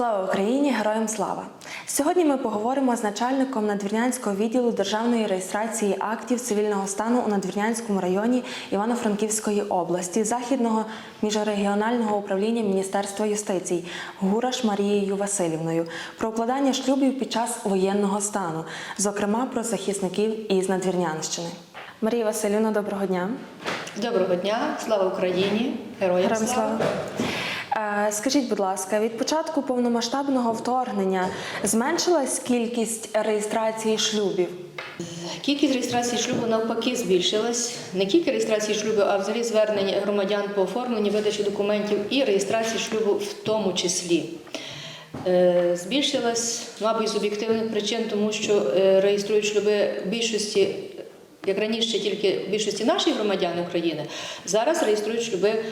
Слава Україні! Героям слава! Сьогодні ми поговоримо з начальником надвірнянського відділу державної реєстрації актів цивільного стану у Надвірнянському районі Івано-Франківської області Західного міжрегіонального управління Міністерства юстиції Гураш Марією Васильівною про укладання шлюбів під час воєнного стану, зокрема про захисників із Надвірнянщини. Марія Васильівна, доброго дня! Доброго дня, слава Україні, героям Героям слава. слава! Е, Скажіть, будь ласка, від початку повномасштабного вторгнення зменшилась кількість реєстрації шлюбів? Кількість реєстрації шлюбу навпаки збільшилась. Не тільки реєстрації шлюбу, а взагалі звернень громадян по оформленню, видачі документів і реєстрації шлюбу в тому числі. Е, Збільшилась, мабуть, з об'єктивних причин, тому що е, реєструють шлюби більшості, як раніше, тільки більшості наших громадян України, зараз реєструють шлюби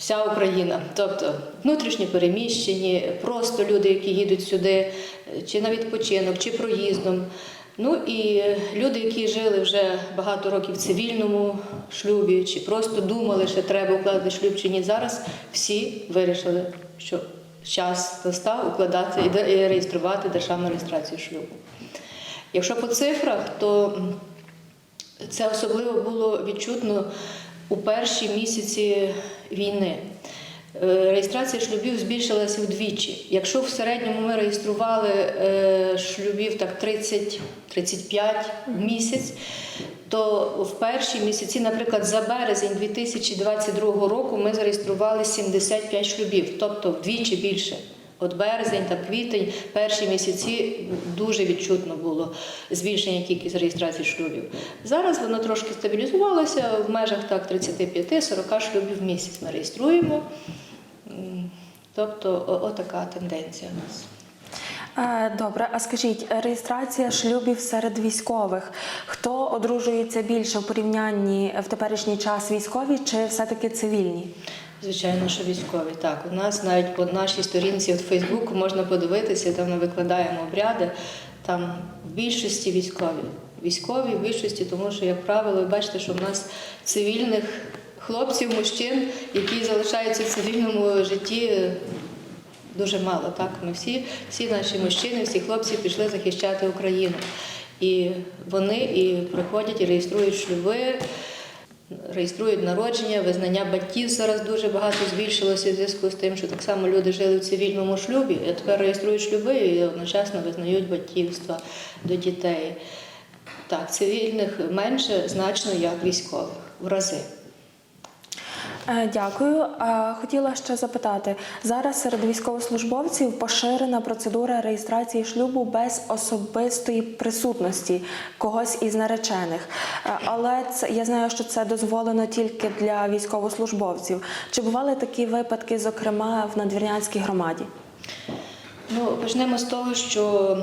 вся Україна. Тобто внутрішньо переміщені, просто люди, які їдуть сюди, чи на відпочинок, чи проїздом. Ну і люди, які жили вже багато років в цивільному шлюбі, чи просто думали, що треба укладати шлюб чи ні, зараз всі вирішили, що час настав укладати і реєструвати державну реєстрацію шлюбу. Якщо по цифрах, то це особливо було відчутно у перші місяці війни. Е, Реєстрація шлюбів збільшилася вдвічі. Якщо в середньому ми реєстрували е, шлюбів так 30-35 в місяць, то в перші місяці, наприклад, за березень 2022 року ми зареєстрували 75 шлюбів, тобто вдвічі більше. От березень та квітень, перші місяці дуже відчутно було збільшення кількість реєстрацій шлюбів. Зараз воно трошки стабілізувалося в межах так 35-40 шлюбів в місяць ми реєструємо. Тобто, отака тенденція у нас. Е, Добре, а скажіть, реєстрація шлюбів серед військових. Хто одружується більше в порівнянні в теперішній час військові чи все-таки цивільні? Звичайно, що військові. Так, у нас навіть по нашій сторінці в Фейсбуку можна подивитися, там ми викладаємо обряди. Там в більшості військові. Військові в більшості, тому що, як правило, ви бачите, що в нас цивільних хлопців, мужчин, які залишаються в цивільному житті. Дуже мало, так ми всі, всі наші мужчини, всі хлопці пішли захищати Україну. І вони і приходять і реєструють шлюби, реєструють народження, визнання батьків зараз дуже багато збільшилося в зв'язку з тим, що так само люди жили в цивільному шлюбі, а тепер реєструють шлюби і одночасно визнають батьківство до дітей. Так, цивільних менше значно як військових в рази. Е, Дякую. Хотіла ще запитати: зараз серед військовослужбовців поширена процедура реєстрації шлюбу без особистої присутності когось із наречених. Е, Але це я знаю, що це дозволено тільки для військовослужбовців. Чи бували такі випадки, зокрема в надвірнянській громаді? Ну, почнемо з того, що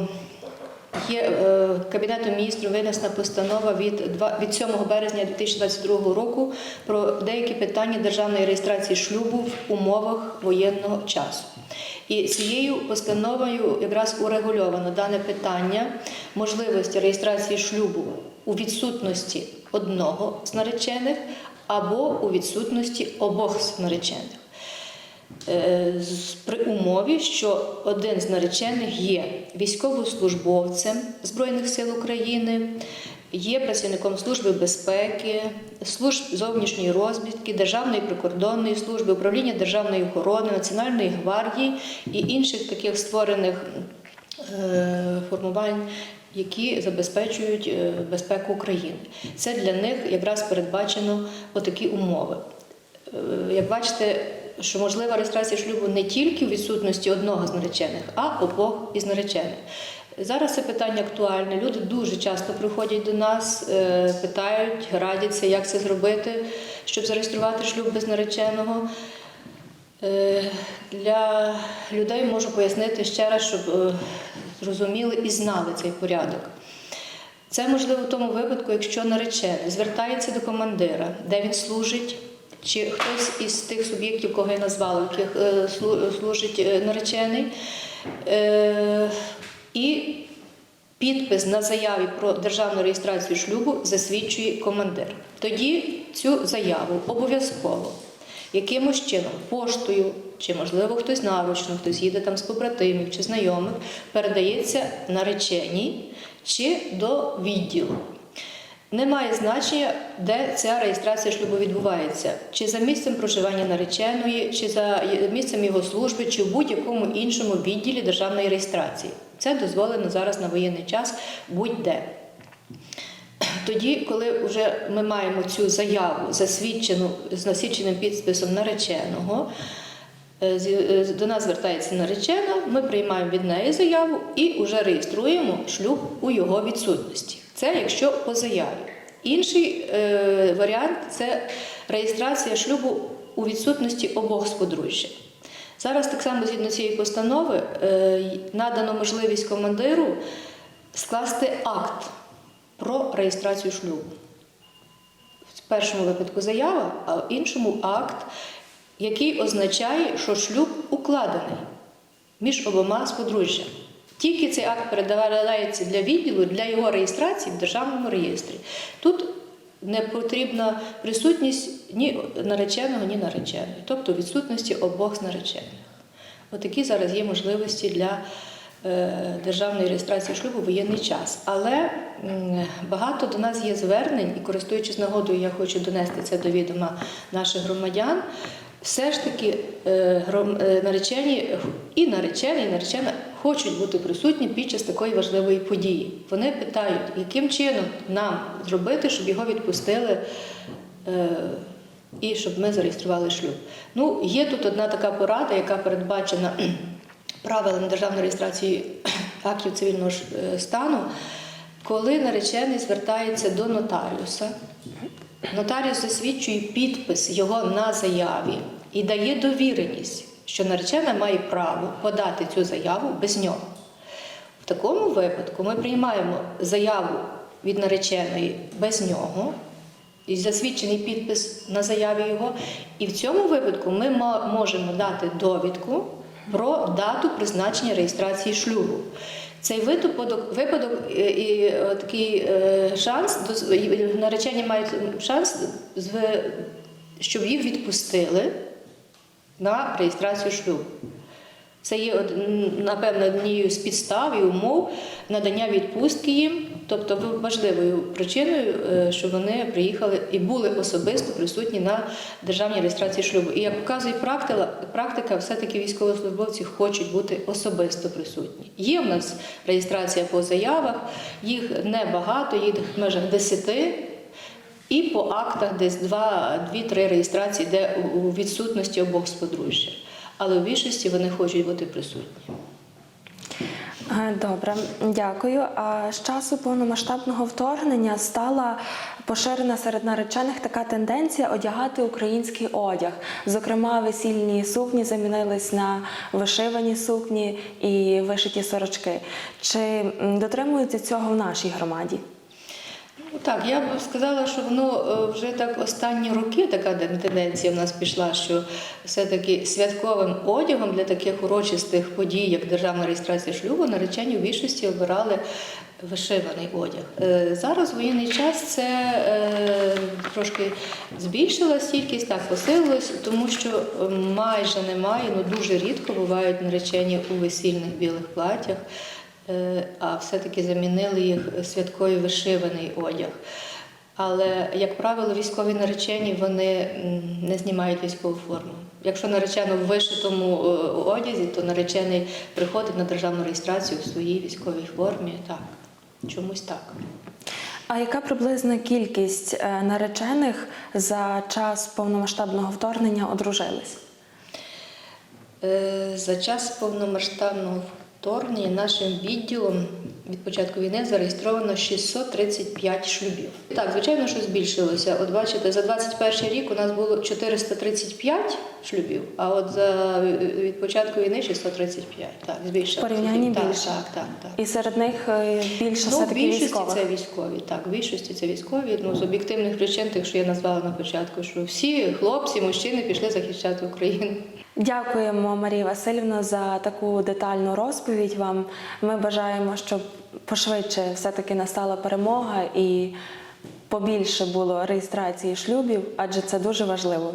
є е, Кабінетом міністрів винесена постанова від, від 7 березня 2022 року про деякі питання державної реєстрації шлюбу в умовах воєнного часу. І цією постановою якраз урегульовано дане питання можливості реєстрації шлюбу у відсутності одного з наречених або у відсутності обох з наречених. Е, при умові, що один з наречених є військовослужбовцем Збройних сил України, є працівником Служби безпеки, служб зовнішньої розвідки, Державної прикордонної служби, управління державної охорони, Національної гвардії і інших таких створених е, формувань. Які забезпечують е, безпеку України, це для них якраз передбачено отакі умови. Як бачите, що можлива реєстрація шлюбу не тільки в відсутності одного з наречених, а обох із наречених. Зараз це питання актуальне. Люди дуже часто приходять до нас, е, питають, радяться, як це зробити, щоб зареєструвати шлюб без нареченого. Е, Для людей можу пояснити ще раз, щоб е, зрозуміли і знали цей порядок. Це можливо в тому випадку, якщо наречений звертається до командира, де він служить, чи хтось із тих суб'єктів, кого я назвала, яких е, служить е, наречений, е, і підпис на заяві про державну реєстрацію шлюбу засвідчує командир. Тоді цю заяву обов'язково якимось чином, поштою, чи можливо хтось наручно, хтось їде там з побратимів чи знайомих, передається нареченій чи до відділу. Немає значення, де ця реєстрація шлюбу відбувається, чи за місцем проживання нареченої, чи за місцем його служби, чи в будь-якому іншому відділі державної реєстрації. Це дозволено зараз на воєнний час будь-де. Тоді, коли вже ми маємо цю заяву засвідчену з насвідченим підписом нареченого, е, е, до нас звертається наречена, ми приймаємо від неї заяву і вже реєструємо шлюб у його відсутності. Це якщо по заяві. Інший е, варіант це реєстрація шлюбу у відсутності обох сподружжя. Зараз так само згідно цієї постанови е, надано можливість командиру скласти акт про реєстрацію шлюбу. В першому випадку заява, а в іншому акт, який означає, що шлюб укладений між обома сподружжями. Тільки цей акт передається для відділу для його реєстрації в державному реєстрі. Тут не потрібна присутність ні нареченого, ні нареченої, тобто відсутності обох наречених. Отакі зараз є можливості для е, державної реєстрації шлюбу в воєнний час. Але багато до нас є звернень, і користуючись нагодою, я хочу донести це до відома наших громадян. Все ж таки е, е, наречені і наречені, і наречена хочуть бути присутні під час такої важливої події. Вони питають, яким чином нам зробити, щоб його відпустили е, і щоб ми зареєстрували шлюб. Ну, є тут одна така порада, яка передбачена правилами державної реєстрації актів цивільного стану, коли наречений звертається до нотаріуса. Нотаріус засвідчує підпис його на заяві і дає довіреність, що наречена має право подати цю заяву без нього. В такому випадку ми приймаємо заяву від нареченої без нього, і засвідчений підпис на заяві його. І в цьому випадку ми можемо дати довідку про дату призначення реєстрації шлюбу. Цей випадок, випадок е, і е, такий е, шанс, наречені мають шанс, щоб їх відпустили на реєстрацію шлюбу. Це є напевно однією з підстав і умов надання відпустки їм, тобто важливою причиною, е, що вони приїхали і були особисто присутні на державній реєстрації шлюбу. І як показує практика, практика, все-таки військовослужбовці хочуть бути особисто присутні. Є в нас реєстрація по заявах, їх небагато, їх в межах 10. І по актах десь 2-3 реєстрації, де у відсутності обох сподружжя. Але у більшості вони хочуть бути присутні. Е, Добре, дякую. А з часу повномасштабного вторгнення стала поширена серед наречених така тенденція одягати український одяг. Зокрема, весільні сукні замінились на вишивані сукні і вишиті сорочки. Чи дотримуються цього в нашій громаді? Ну, Так, я б сказала, що воно е, вже так останні роки така тенденція в нас пішла, що все-таки святковим одягом для таких урочистих подій, як державна реєстрація шлюбу, наречені в більшості обирали вишиваний одяг. Е, Зараз воєнний час це е, трошки збільшилась кількість, так посилилось, тому що майже немає, ну дуже рідко бувають наречені у весільних білих платтях. Е, а все-таки замінили їх святковий вишиваний одяг. Але, як правило, військові наречені вони не знімають військову форму. Якщо наречено в вишитому е, одязі, то наречений приходить на державну реєстрацію в своїй військовій формі. Так, чомусь так. А яка приблизна кількість е, наречених за час повномасштабного вторгнення одружились? За час повномасштабного вторгнення нашим відділом від початку війни зареєстровано 635 шлюбів. Так, звичайно, що збільшилося. От бачите, за 21 рік у нас було 435 шлюбів, а от за від початку війни 635. Так, збільшилося. В порівнянні так, більше. Так, так, так. І серед них е, більше Ну, все-таки більшості військових. це військові, так, в більшості це військові. Ну, з об'єктивних причин, тих, що я назвала на початку, що всі хлопці, мужчини пішли захищати Україну. Дякуємо, Марія Васильівна, за таку детальну розповідь вам. Ми бажаємо, щоб пошвидше все-таки настала перемога і побільше було реєстрації шлюбів, адже це дуже важливо.